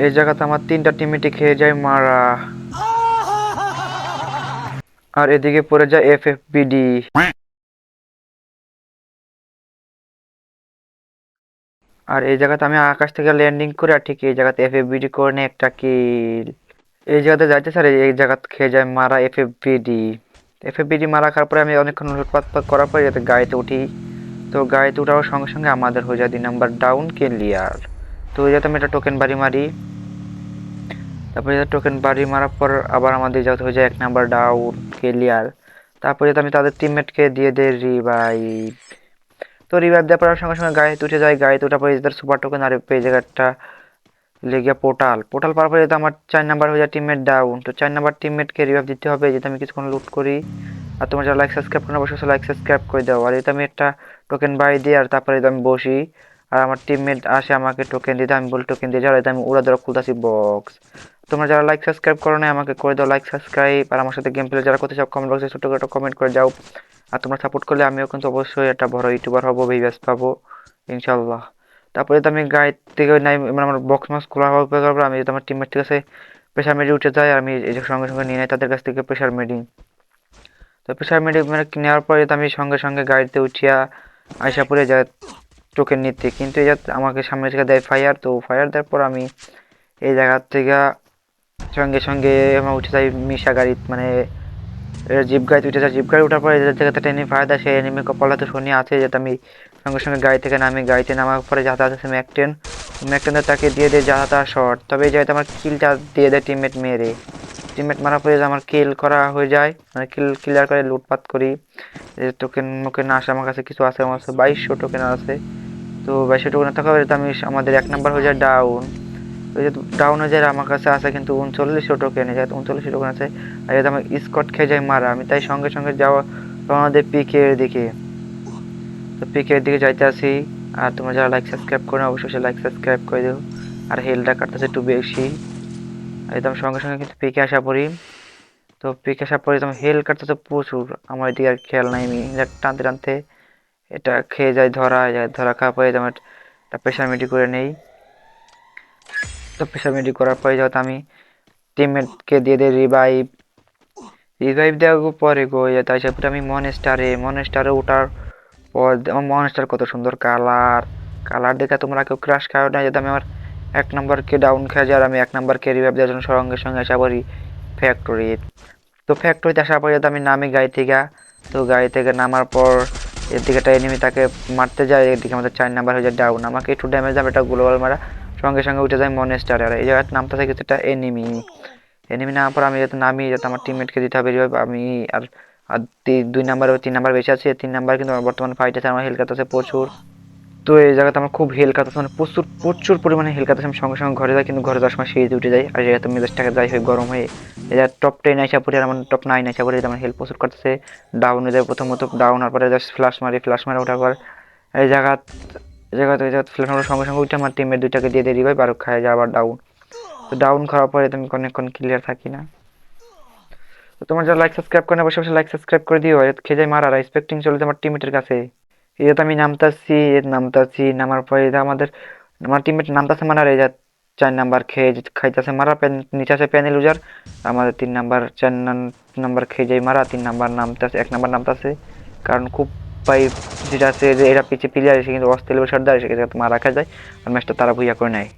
এই জায়গাতে আমার তিনটা টিমিটি খেয়ে যায়, মারা। আর এদিকে পড়ে যায় এফ এফ বিডি আর এই জায়গাতে আমি আকাশ থেকে ল্যান্ডিং করে, আর ঠিক এই জায়গাতে এফ এফ বিডি করে নিয়ে একটা কিল এই জায়গাতে যাইতে স্যার, এই জায়গাতে খেয়ে যায় মারা F F BD F F BD মারা খাওয়ার পরে আমি অনেকক্ষণ লুটপাট করার পরে যাতে গাড়িতে উঠি। তো গাড়িতে উঠার সঙ্গে সঙ্গে আমাদের হয়ে যায় দুই নাম্বার ডাউন ক্লিয়ার তো ওই যাতে আমি একটা টোকেন বাড়ি মারি। তারপরে যাতে টোকেন বাড়ি মারার পর আবার আমাদের যাতে হয়ে যায় এক নাম্বার ডাউন ক্লিয়ার তারপরে যাতে আমি তাদের টিমমেটকে দিয়ে দেই রিভাইভ তো রিভাইভ দেওয়ার পর সঙ্গে সঙ্গে গাড়িতে উঠে যায় গাড়িতে ওঠার পরে তাদের সুপার টোকেন আর পেয়ে যায় একটা লেগে পোর্টাল পোর্টাল পরে যাতে আমার চার নাম্বার হয়ে যায় টিমমেট ডাউন তো চার নাম্বার টিমমেটকে রিভাইভ দিতে হবে, যাতে আমি কিছুক্ষণ লুট করি। আর তোমার যারা লাইক সাবস্ক্রাইব করে না, অবশ্যই লাইক সাবস্ক্রাইব করে দাও। আর এতে আমি একটা টোকেন বাড়ি দিই, আর তারপরে আমি বসি। আর আমার টিমমেট আসে আমাকে টোকেন দিতে, আমি বলি টোকেন দিয়ে যাও, এতে আমি উড়া ধরা খুলতেছি বক্স তোমরা যারা লাইক সাবস্ক্রাইব করো না আমাকে করে দাও লাইক সাবস্ক্রাইব আর আমার সাথে গেম প্লে যারা করতে চাও কমেন্ট বক্সে ছোটো করে কমেন্ট করে যাও। আর তোমরা সাপোর্ট করলে আমিও কিন্তু অবশ্যই একটা বড় ইউটিউবার হব ভিভাস পাবো ইনশাল্লাহ তারপরে তো আমি গাড়ি থেকে নাই মানে আমার বক্স মাস খোলা হওয়ার পর আমি যদি আমার টিমমেট কাছে প্রেশার মেডি উঠে যাই আর আমি এই সঙ্গে সঙ্গে নিয়ে নেই, তাদের কাছ থেকে প্রেশার মেডি তো প্রেশার মেডি মানে নেওয়ার পরে আমি সঙ্গে সঙ্গে গাড়িতে উঠিয়া আয়সা পড়ে টোকেন নিতে কিন্তু এই আমাকে সামনে থেকে দেয় ফায়ার তো ফায়ার দেওয়ার পর আমি এই জায়গার থেকে সঙ্গে সঙ্গে আমার উঠে যাই মিশা গাড়ি মানে জিপ গাড়িতে উঠে যায়। জিপ গাড়ি ওঠার পরে যে জায়গাতে এনিমি ফায়ার দেয়, সেই এনিমি কপালাতে শুনি আছে যাতে আমি সঙ্গে সঙ্গে গাড়ি থেকে নামি। গাড়িতে নামার পরে যাতে আছে ম্যাকটেন ম্যাকটেন তাকে দিয়ে দেয় যাতা শর্ট তবে এই জায়গাতে আমার কিলটা দিয়ে দেয় টিমমেট মেরে। টিমমেট মারার পরে আমার কিল করা হয়ে যায় মানে কিল ক্লিয়ার করে, লুটপাট করি। টোকেন মোকেন আসে, আমার কাছে কিছু আছে, আমার কাছে বাইশশো টোকেন আছে। তো বাইশশো টোকেন থাকা আমি আমাদের এক নাম্বার হয়ে যায় ডাউন ওই যে ডাউন হয়ে যায় আমার কাছে আসে কিন্তু উনচল্লিশশো টোকেন যায় উনচল্লিশশো টোকেন আছে, আর যদি আমার স্কট খেয়ে যায় মারা, আমি তাই সঙ্গে সঙ্গে যাওয়া আমাদের পিকের দিকে। তো পিকের দিকে যাইতে আসি। আর তোমরা যারা লাইক সাবস্ক্রাইব করো, অবশ্যই লাইক সাবস্ক্রাইব করে দিও। আর হেলটা কাটতেছে একটু বেশি। একদম সঙ্গে সঙ্গে কিন্তু পিকে আসা পড়ি তো পিকে আসার পরে তোমার হেল কাটতেছে প্রচুর। আমার এদিকে আর খেয়াল নাই আমি। টানতে টানতে এটা খেয়ে যায় ধরা যায়, ধরা খাওয়া পরে তোমার একটা প্রেশার মেডি করে নেই। তো প্রেশার মেডি করার পরে যত আমি টিমমেটকে দিয়ে দিই রিভাইভ রিভাইভ দেওয়ার পরে গো তাই সেপরে আমি মন স্টারে মন স্টারে ওঠার পর আমার মন স্টার কত সুন্দর কালার কালার দেখে তোমরা কেউ ক্রাশ খাও না যাতে আমি আমার এক নম্বরকে ডাউন খেয়ে যায় আর আমি এক নম্বরকে রিভাইভ দেওয়ার জন্য সঙ্গে সঙ্গে আসা করি ফ্যাক্টরি তো ফ্যাক্টরিতে আসার পরে যাতে আমি নামি গাড়ি থেকে, তো গাড়ি থেকে নামার পর এদিকে একটা এনিমি তাকে মারতে যায়, এদিকে আমাদের চার নাম্বার হয়ে যায় ডাউন আমাকে একটু ড্যামেজ দেবে এটা গ্লোবাল মারা। সঙ্গে সঙ্গে উঠে যায় মনেস্টার আর। এই জায়গায় নামতে থাকে একটা এনিমি এনিমি নামার পর আমি যাতে নামি, যাতে আমার টিমমেটকে দিতে হবে এইভাবে আমি আর আর দুই নাম্বার ও তিন নাম্বার বেশি আছে। তিন নাম্বার কিন্তু আমার বর্তমানে ফাইট আছে, আমার হেলথ আছে প্রচুর। তো এই জায়গাতে আমার খুব হেল কাটতেছে মানে প্রচুর প্রচুর পরিমাণে হেল কাটতেছে। আমি সঙ্গে সঙ্গে ঘরে যাই, কিন্তু ঘরে যাওয়ার সময় সিঁড়িতে উঠে যাই, আর জায়গাতে মেজাজটাকে যাই হয়ে গরম হয়ে জায়গায় টপ টেন আইসা পড়ে আমার টপ নাইন আইসা পড়ে আমার হেল প্রচুর করতেছে ডাউন হয়ে যায় প্রথমত ডাউন হওয়ার পরে জাস্ট ফ্লাশ মারি ফ্লাশ মারে ওঠার পর, এই জায়গা জায়গাতে ফ্লাশ মারার সঙ্গে সঙ্গে উঠে আমার টিমের দুইটাকে দিয়ে দিয়ে রিভাইভ বারো খায় যায় আবার ডাউন তো ডাউন খাওয়ার পরে তুমি অনেকক্ষণ ক্লিয়ার থাকি না। তো তোমার যারা লাইক সাবস্ক্রাইব করে না বসে বসে লাইক সাবস্ক্রাইব করে দিও। খেয়ে যায় মারা এক্সপেক্টিং চলে আমার টিমমেটের কাছে। এটা তো আমি নামতাছি এর নামতাছি, নামার পরে এটা আমাদের, আমার টিমমেট নামতাছে মারার, এই চার নাম্বার খেয়ে খাইতেছে মারা নিচে আছে প্যানেল উজার আমাদের তিন নাম্বার চার নাম্বার খেয়ে যাই মারা, তিন নাম্বার নামতাছে, এক নাম্বার নামতাছে। কারণ খুব পাই যেটা আছে যে এরা পিছিয়ে প্লেয়ার এসে কিন্তু অস্ট্রেলিয়া সর্দার এসে গেছে মারা রাখা যায়, আর ম্যাচটা তারা ভুইয়া করে নেয়।